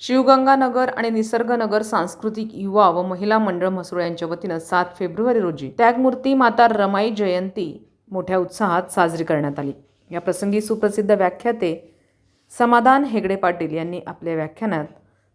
शिवगंगानगर आणि निसर्गनगर सांस्कृतिक युवा व महिला मंडळ म्हसूळ यांच्या वतीनं सात फेब्रुवारी रोजी त्यागमूर्ती माता रमाई जयंती मोठ्या उत्साहात साजरी करण्यात आली. या प्रसंगी सुप्रसिद्ध व्याख्याते समाधान हेगडे पाटील यांनी आपल्या व्याख्यानात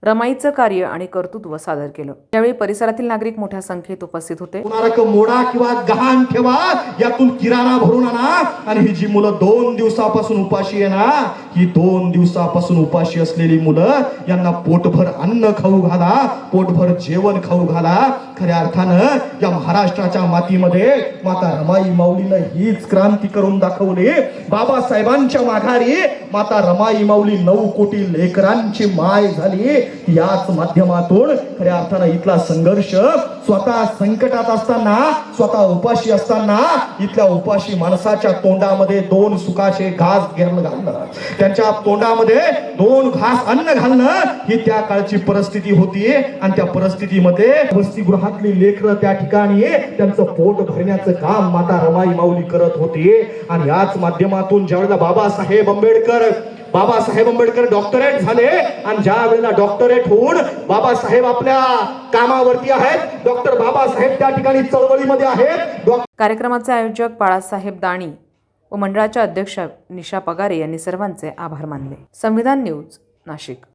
रमाईचं कार्य आणि कर्तृत्व सादर केलं. यावेळी परिसरातील नागरिक मोठ्या संख्येत उपस्थित होते. मोडा किंवा गहाण ठेवा यातून किराणा भरून आणा आणि ही जी मुलं दोन दिवसापासून उपाशी आहे ना ही दोन दिवसापासून उपाशी असलेली मुलं यांना पोटभर अन्न खाऊ घाला पोटभर जेवण खाऊ घाला. खऱ्या अर्थानं या महाराष्ट्राच्या मातीमध्ये माता रमाई माऊलीनं हीच क्रांती करून दाखवली. बाबासाहेबांच्या माघारी माता रमाई माऊली नऊ कोटी लेकरांची माय झाली. याच माध्यमातून खऱ्या अर्थानं इथला संघर्ष स्वतः संकटात असताना स्वतः उपाशी असताना इथल्या उपाशी माणसाच्या तोंडामध्ये दोन सुखाचे घास घालणं त्यांच्या तोंडामध्ये दोन घास अन्न घालणं ही त्या काळची परिस्थिती होती. आणि त्या परिस्थितीमध्ये वसतिगृहातली लेकरं त्या ठिकाणी त्यांचं पोट भरण्याचं काम माता रमाई माऊली करत होती. आणि याच माध्यमातून ज्यावेळेला बाबासाहेब आंबेडकर बाबासाहेब आंबेडकर डॉक्टरेट झाले. आणि ज्या वेळेला डॉक्टरेट होऊन बाबासाहेब आपल्या कामावरती आहेत डॉक्टर बाबासाहेब त्या ठिकाणी चळवळीमध्ये आहेत. कार्यक्रमाचे आयोजक बाळासाहेब दाणी व मंडळाच्या अध्यक्ष निशा पगारे यांनी सर्वांचे आभार मानले. संविधान न्यूज नाशिक.